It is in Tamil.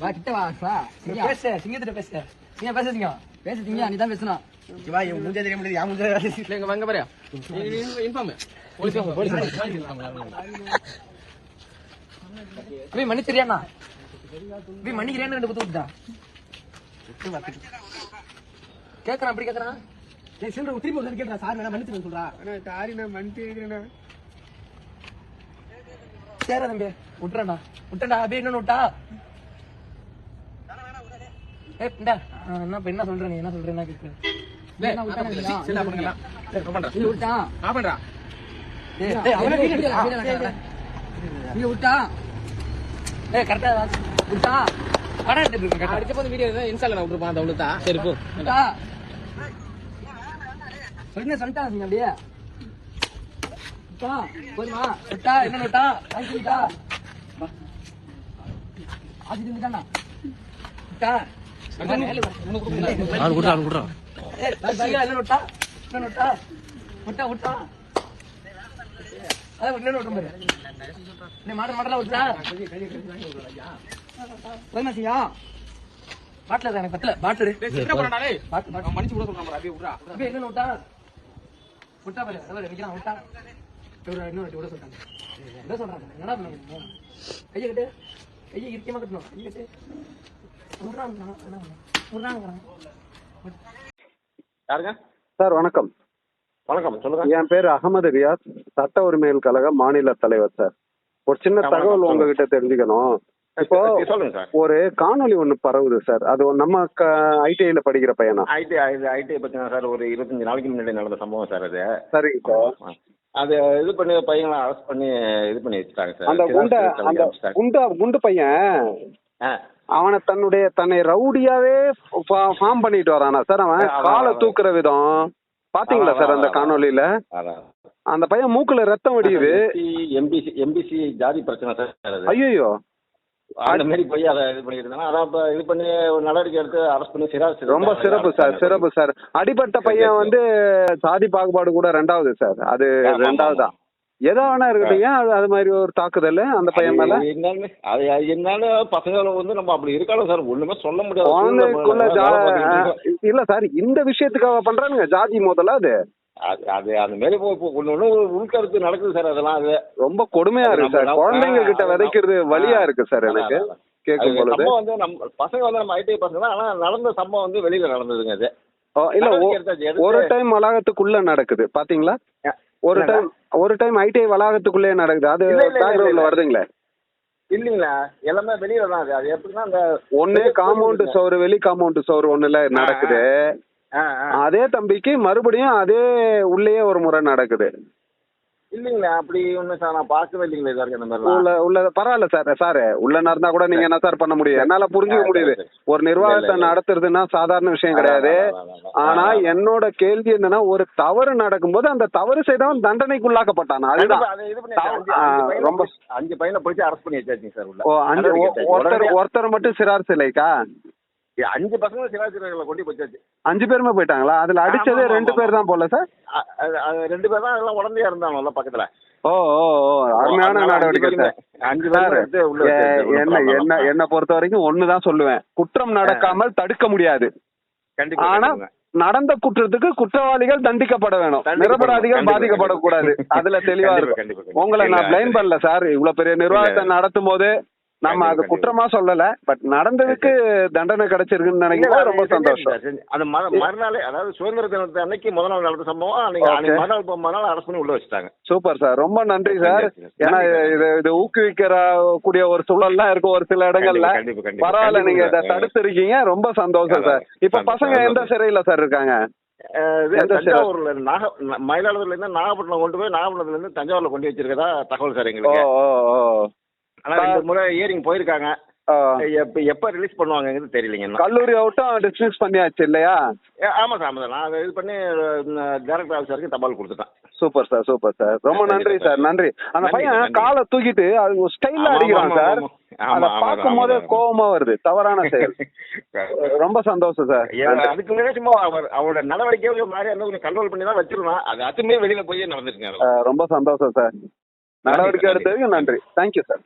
வா கிட்ட வா சிங்கம். பேச சிங்கத்திட்ட பேச. சிங்கம் பேச சிங்கம். பேச சிங்கம். நீ தான் பேசணும் வா இவன் மூஞ்சே தெரிய முடியாது. யா மூஞ்சே இல்லைங்க வாங்க பாரு. இன்ஃபார்ம் போலீஸ் போலீஸ் வி மன்னிக்கிறேன்னு ரெண்டு குத்து விட்டுட்டா கேக்குறான் அப்படி கேக்குறான்? ஏய் சில்லற வந்து கேட்டா சார் வேணா மன்னிச்சு சொல்றா. அண்ணா சாரி நான் மன்னிச்சு கேக்குறேண்ணா சேரா தம்பி விட்டுறேன்டா. விட்டேன்டா அப்படியே இன்னொன்னு விட்டா. ஏ இந்தா என்ன இப்ப என்ன சொல்ற நீ என்ன சொல்ற என்ன கேக்குற? என்ன விட்டானே இல்லையா? சின்ன பண்ணுங்களா சரி பண்றா நீ விட்டான் ஆ பண்றா ஏய், ஏய், அவனை வீடியோ எடுடா, வீடியோ எடுடா. நீ விட்டான் ஏய் கரெக்டா விட்டான் படம் எடுத்துட்டு இருக்கேன் அடிச்ச போது வீடியோ இன்ஸ்டால நான் விட்டுருப்பான் அதை விழுத்தா சரி போ. சொல்லுங்க சொல்லிட்டான் நீங்க அப்படியே? போதுமா? விட்டா என்ன விட்டா வாங்கி விட்டா அது இருந்துட்டானா என்ன விட்டா என்ன விட்டா விட்டா விட்டா பாட்டில் தான் எனக்கு பத்தல? பாட்டில் மன்னிச்சு விட சொல்றான் பாரு அப்படியே விடுறா. அப்படியே என்ன விட்டா விட்டா பாரு பாரு நிக்கிறான் விட்டா. இவரு இன்னும் விட சொல்றாங்க என்ன சொல்றாங்க? என்னடா பண்ண கையை கட்டு. கையை இறுக்கியமா கட்டணும். கையை கட்டு. விடுறாங்க என்ன பண்ண விடுறாங்க யாருங்க? சார் வணக்கம். வணக்கம் சொல்லுங்க. என் பேர் அகமது ரியாஸ். சட்ட உரிமைகள் கழக மாநில தலைவர் சார். ஒரு சின்ன தகவல். உங்ககிட்ட தெரிஞ்சுக்கணும். இப்போ சரி, சொல்லுங்க சார். ஒரு காணொளி ஒண்ணு பரவுது சார். அது நம்ம ஐடிஐல படிக்கிற பையனா? ஐடி ஐடி பத்தினா சார். ஒரு இருபத்தஞ்சு நாளைக்கு முன்னாடி நடந்த சம்பவம் சார் அது. சரிங்க சார். அது இது பண்ணி பையனை அரெஸ்ட் பண்ணி இது பண்ணி வச்சுட்டாங்க சார். அந்த குண்ட அந்த. குண்டா குண்டு பையன் அவனை தன்னுடைய தன்னை ரவுடியாவே ஃபார்ம் பண்ணிட்டு வரானா சார் அவன்? காலை. தூக்குற விதம். பாத்தீங்களா சார் அந்த அதான் அந்த பையன் மூக்குல ரத்தம் வடியுது. எம்பிசி எம்பிசி ஜாதி பிரச்சனை சார் ஐயோ அந்த மாதிரி போய் அதை இது பண்ணிட்டு இருந்தாங்க. அதான் இப்ப இது பண்ணி ஒரு நடவடிக்கை எடுத்து அரெஸ்ட் பண்ணி சிறார் ரொம்ப சிறப்பு சார் சிறப்பு சார். அடிபட்ட பையன் வந்து சாதி பாகுபாடு கூட ரெண்டாவது சார். அது ரெண்டாவது தான். எதோ வேணா இருக்கட்டும். ஏன் அது அது மாதிரி ஒரு தாக்குதல் அந்த பையன் மேல? என்னன்னு அது என்னன்னு பசங்களை வந்து நம்ம அப்படி இருக்காலும் சார். ஒண்ணுமே சொல்ல முடியாது. இல்ல சார் இந்த விஷயத்துக்காக பண்றானுங்க. ஜாதி முதல்ல அது? அது அது அந்த மாதிரி ஒண்ணு ஒண்ணு உள்கருத்து நடக்குது சார் அதெல்லாம். அது ரொம்ப கொடுமையா இருக்கு சார். குழந்தைங்க கிட்ட விதைக்கிறது ஆ, வலியா இருக்கு சார் எனக்கு. கேட்கும் பொழுது. வந்து நம்ம பசங்க வந்து நம்ம ஐடி பசங்க தான் ஆனா நடந்த சம்பவம் வந்து வெளியில நடந்ததுங்க அது. இல்ல ஒரு டைம் வளாகத்துக்குள்ள நடக்குது. பாத்தீங்களா? ஒரு? டைம் ஒரு டைம் ஐடிஐ வளாகத்துக்குள்ளே நடக்குது. அது பேக்ரவுண்ட்ல. வருதுங்களே? இல்லைங்களா? எல்லாமே வெளியில தான் அது. எப்படின்னா அந்த ஒண்ணு காம்பவுண்ட் சோறு வெளி காம்பவுண்ட் சோறு ஒண்ணுல நடக்குது. அதே தம்பிக்கு மறுபடியும் அதே உள்ளேயே ஒரு முறை நடக்குது. இல்லைங்களா அப்படி ஒண்ணு சார் நான் பார்க்கவே இல்லைங்களா வரைக்கும் அந்த மாதிரிலாம். உள்ள உள்ள பரவாயில்ல சார் சார் உள்ள நடந்தா கூட நீங்க என்ன சார் பண்ண முடியும்? என்னால புரிஞ்சுக்க முடியுது. சரி, சரி. ஒரு நிர்வாகத்தை. நடத்துறதுன்னா சாதாரண விஷயம் கிடையாது. ஆனா. என்னோட கேள்வி என்னன்னா ஒரு தவறு நடக்கும்போது அந்த தவறு செய்தவன் தண்டனைக்குள்ளாக்கப்பட்டானா. கண்டிப்பா, அதுதான் ரொம்ப- அஞ்சு பையனை பிடிச்சி அரெஸ்ட் பண்ணி வச்சாச்சுங்க சார் உள்ள. ஒருத்தர் ஒருத்தர் மட்டும் சிறார் சிலைக்கா? அஞ்சு பசங்க சிவாஜிகளை கொண்டு வச்சாச்சு. அஞ்சு பேருமே போயிட்டாங்களா? அதுல அடிச்சதே ரெண்டு பேர் தான் போல சார்? ரெண்டு பேர் தான் எல்லாம் உடனே இருந்தாங்க பக்கத்துல. ஓ ஓ அருமையான நடவடிக்கை சார். அஞ்சு என்ன. என்ன என்ன பொறுத்த வரைக்கும் ஒண்ணுதான் சொல்லுவேன். குற்றம் நடக்காமல் தடுக்க முடியாது. ஆனா. நடந்த குற்றத்துக்கு குற்றவாளிகள் தண்டிக்கப்பட வேணும். நிரபராதிகள் பாதிக்கப்படக்கூடாது. அதுல தெளிவா இருக்கும். உங்களை நான் பிளைம். பண்ணல சார். இவ்வளவு பெரிய நிர்வாகத்தை நடத்தும் போது நம்ம அது. குற்றமா சொல்லல பட் நடந்ததுக்கு தண்டனை கிடைச்சிருக்குன்னு அது ரொம்ப சந்தோஷம். அது மறு- மறுநாளே அதாவது சுதந்திர தினத்து அன்னைக்கு முதல் நாள் நடந்த சம்பவம் அன்னைக்கு மறுநாள் மறுநாள் பண்ணி உள்ள வச்சுட்டாங்க. Super sir. ரொம்ப நன்றி சார். ஏன்னா இது இது ஊக்குவிக்கிற கூடிய ஒரு சூழல்லாம் இருக்கும் ஒரு சில இடங்கள்ல. பரவாயில்ல நீங்க இதை. தடுத்திருக்கீங்க. ரொம்ப சந்தோஷம் சார். இப்ப பசங்க எந்த. சிறையில சார் இருக்காங்க? தஞ்சாவூர்ல நாக மயிலாடுதுறையில இருந்து நாகப்பட்டினம் கொண்டு போய் நாகப்பட்டினத்துல இருந்து தஞ்சாவூர்ல கொண்டு வச்சிருக்கதா தகவல் சார் எங்களுக்கு. ஆனா ரெண்டு முறை ஏரிங் போயிருக்காங்க. எப்ப எப்ப ரிலீஸ் பண்ணுவாங்கங்கிறது தெரியலங்க. கல்லூரி அவுட்டும் டிஸ்மிஸ் பண்ணியாச்சு இல்லையா? ஆமா சார் ஆமா நான் இது பண்ணி டைரக்டர் ஆஃபீஸருக்கு தபால் கொடுத்துட்டேன். Super sir super sir. ரொம்ப நன்றி சார். நன்றி. அந்த பையன். காலை தூக்கிட்டு அது ஸ்டைலா அடிக்கிறான் சார். அதை பார்க்கும் போதே. கோவமா வருது. தவறான செயல். ரொம்ப சந்தோஷம் சார். அதுக்கு முன்னாடி சும்மா அவர் அவரோட நடவடிக்கைகள் மாதிரி கொஞ்சம் கண்ட்ரோல் பண்ணி தான் வச்சிருந்தோம் அது அதுமே வெளியில போய் நடந்துருங்க அஹ் ரொம்ப சந்தோஷம் சார். நடவடிக்கை எடுத்ததுக்கு நன்றி. Thank you sir